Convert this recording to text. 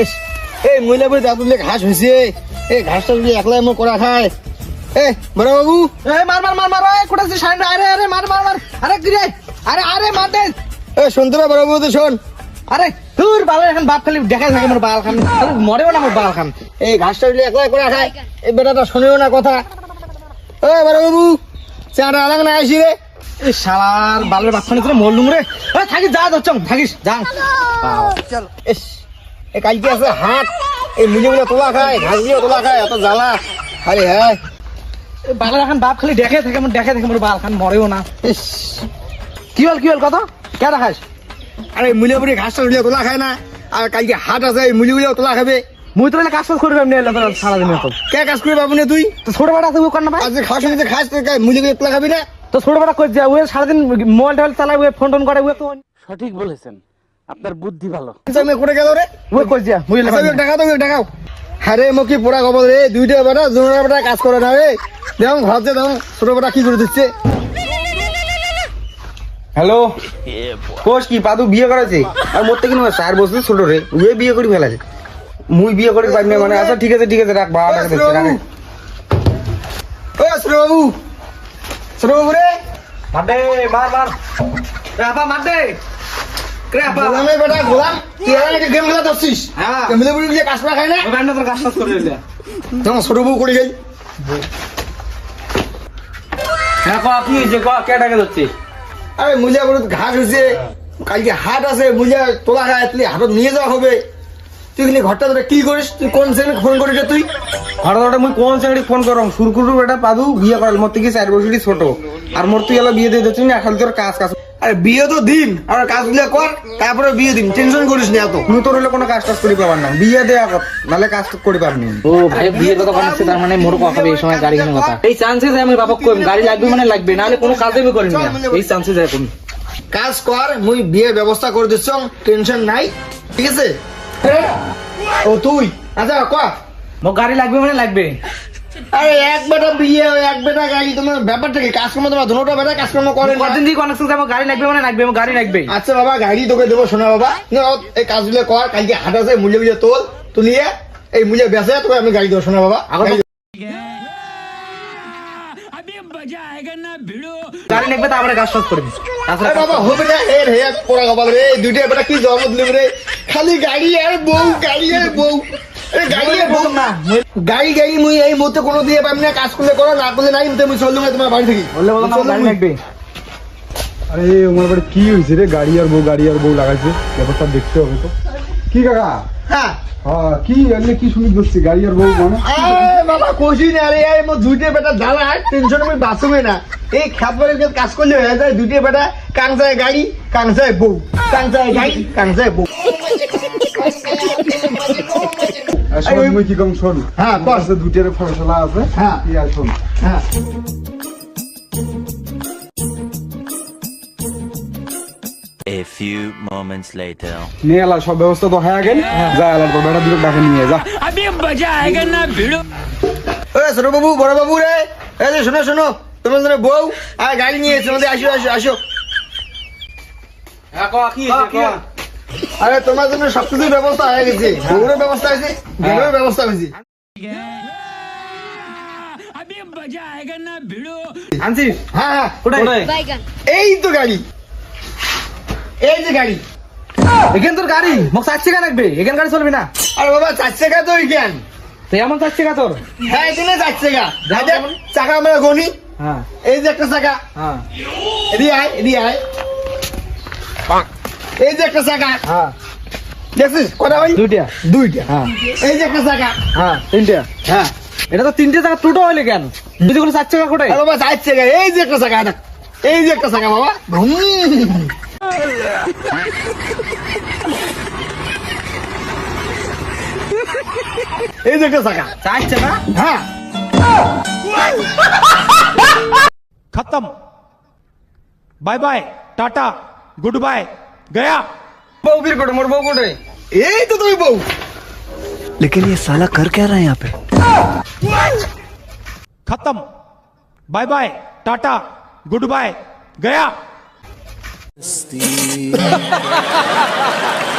S এই মহিলা বই দাদুলে ঘাস হয়েছে এই ঘাসটা যদি একলাই আমার করা খায়। এ বড় বাবু। এই মার মার মার মার এই কোটা সে সাইন আরে আরে মার মার মার আরে কি রে আরে আরে মার দে। এ শুনতে না বড় বাবু তো শোন। আরে তোর বাবা এখন বাপ খালি দেখাই থাকে মোর বাল খান মরেও না মোর বাল খান এই ঘাসটা যদি একলাই করে খায়। এই বেটাটা শোনেও না কথা। এ বড় বাবু চাটা আলাগ না আসি রে এই শালার বালের বাপ খান তোরা মরলুম রে থাকিস যা দচ্চম থাকিস যা। চল এস এ কালকে আছে? হাট এই মুলিগুলো তোলা খায় ঘাসগুলো তোলা খায় এত জ্বালা। আরে হ্যাঁ। এখন বাপ খালি দেখে থাকে দেখে থাকে বাল খান মরেও না। কি হল কি হল কথা কে দেখাস? আরে মুলিয়া বুড়ি উলিয়া তোলা খায় না। আর কালকে হাট আছে এই মুলিগুলো তোলা খাবে। মুই তো কাজ কাজ করবে এমনি এলাম সারাদিন তো কে কাজ করে পাবো না তুই? তো ছোট বেটা আছে ও কর না ভাই। আজ খাওয়ার সময় যে খাস মুলিগুলো তোলা খাবি না? তো ছোট বেটা কই যা ও সারাদিন মোবাইল টোবাইল চালায় ও ফোন টোন করে ও তো সঠিক বলেছেন। আপনার বুদ্ধি ভালো। আচ্ছা, করে গেল রে? ও কই যা মুই টাকা তো টাকাও আরে মকি পোড়া খবর রে? দুইটা বেটা দুটা বেটা কাজ করে না রে। দেখুন ঘর যে দেখুন ছোট বেটা কি করে দিচ্ছে? হ্যালো? কোষ কি পাদু বিয়ে করেছে আর মোর থেকে নয় চার বছর ছোট রে। উয়ে বিয়ে করে ফেলাছে মুই বিয়ে করে পারি না মানে আচ্ছা ঠিক আছে ঠিক আছে রাখ বাবা টাকা দিচ্ছে রাখ। ও ছোট বাবু ছোট বাবু রে। মার দে মার মার দে। গোলামে বেটা গোলাম তুই আর গেম খেলা ধরছিস? হ্যাঁ। মিলে বুড়ি দিয়ে কাজ করা না? ও তোর কাজ করে দিলা তখন ছোট বউ করে গেল হ্যাঁ ক হয়েছে? ক কে টাকা আরে মুলিয়া বড় ঘাস হয়েছে। কালকে হাট আছে মুলিয়া তোলা খায় তুই হাটত নিয়ে যাওয়া হবে। তুই খালি ঘরটা ধরে কি করিস? তুই কোন সেকেন্ড ফোন করিস তুই? ঘরে মুই কোন সাইডে ফোন করম? সুরকুরু বেটা পাদু বিয়ে করাল। মোর থেকে চার বছরই ছোট। আর মোর তুই এলা বিয়ে দিয়ে দিচ্ছিস না খালি তোর কাজ কাজ। আরে বিয়ে তো দিন আর কাজগুলো কর তারপরে বিয়ে দিন টেনশন করিস না এত। তোর হলে কোনো কাজ টাজ করি পাবার না। বিয়ে দেয়া কর নাহলে কাজ করি পারবি ও ভাই বিয়ের কথা বলছে তার মানে মোর কথা হবে এই সময় গাড়ি কেনার কথা। এই চান্সে যায় আমি বাবা কইম গাড়ি লাগবে মানে লাগবে নাহলে কোনো কাজে আমি করিনি না। এই চান্সে যায় কোন কাজ কর মুই বিয়ে ব্যবস্থা করে দিচ্ছ টেনশন নাই ঠিক আছে? ও তুই আচ্ছা ক? মোক গাড়ি লাগবে মানে লাগবে। আরে এক বেটা বিয়ে এক বেটা গাড়ি তোমার ব্যাপারটা কি? কাজকর্ম তোমার দুটো বেটা কাজকর্ম করে আমার গাড়ি লাগবে মানে লাগবে আমার গাড়ি লাগবে। আচ্ছা বাবা গাড়ি তোকে দেবো শোনা বাবা। এই কাজগুলো কর কালকে হাট আছে মূল্য বুঝে তোল তুলিয়ে এই মূল্য বেঁচে তোকে আমি গাড়ি দেবো শোনা বাবা। গাড়ি লাগবে করবি তাছাড়া আরে বাবা হবে না এর হে এক পোড়া কপাল রে দুইটা বেটা কি জমত নেবে রে? খালি গাড়ি আর বউ গাড়ি আর বউ। গাড়ি না গাড়ি গাড়ি মুই এই মুহূর্তে কোনো দিয়ে পাবি না কাজ করলে করো না করলে নাই তুমি চললুম না তোমার বাড়ি থেকে। বললে বললাম আমার গাড়ি লাগবে। আরে আমার বাড়ি কি হয়েছে রে? গাড়ি আর বউ গাড়ি আর বউ লাগাইছে। ব্যাপারটা দেখতে হবে তো। কি কাকা? হ্যাঁ। হ্যাঁ কি এমনি কি শুনি বসছি গাড়ি আর বউ মানে? আরে বাবা কষি না রে এই মো দুইটা বেটা জ্বালা টেনশন আমি বাঁচবে না। এই খাবারের কাজ কাজ করলে হয়ে যায় দুইটা বেটা কাংসায় গাড়ি কাংসায় বউ। কাংসায় গাড়ি কাংসায় বউ। মুই কি কম শোন? হ্যাঁ। কাছে দুটিয়ার ফসলা আছে। হ্যাঁ। আর শোন হ্যাঁ। A few moments later. নিয়ে সব ব্যবস্থা তো হয়ে গেল। যা এলা তোর বেটা দুটো ডাকে নিয়ে যা। ও ছোট বাবু বড় বাবু রে। এই যে শোনো শোনো। তোমার জন্য বউ। আর গাড়ি নিয়ে এসে আমাদের আসো আসো আসো। হ্যাঁ ক কি হয়েছে ক আরে তোমার জন্য সবকিছুর ব্যবস্থা হয়ে গেছে। বউরের ব্যবস্থা হয়েছে গেমের ব্যবস্থা হয়েছে। আনছিস হ্যাঁ হ্যাঁ এই তো গাড়ি। এই যে গাড়ি। এখান তোর গাড়ি? মোক চার চাকা লাগবে এখান গাড়ি চলবি না। আরে বাবা চার চাকা তো কেন তুই এমন চার চাকা তোর? হ্যাঁ এখানে চার চাকা। দাদা চাকা আমরা গনি। হ্যাঁ। এই যে একটা চাকা। হ্যাঁ। এদিকে আয় এদিকে আয়। এই যে একটা চাকা। হ্যাঁ। দেখছিস? কটা ভাই? দুইটা। দুইটা। হ্যাঁ। এই যে একটা চাকা। হ্যাঁ তিনটা। হ্যাঁ। এটা তো তিনটে চাকা টোটো হইলে কেন? যদি কোনো চার চাকা কোটাই বাবা চার চাকা। এই যে একটা চাকা এই যে একটা চাকা বাবা। এই যে একটা চাকা। চার চাকা? হ্যাঁ। খতম। Bye bye tata good bye. गया। बहू फिर कटो मोर बहु कट रही? ए तो तुम्हें बहू। लेकिन ये साला कर क्या रहा है यहाँ पे? खत्म। Bye bye. Tata. Good bye. गया।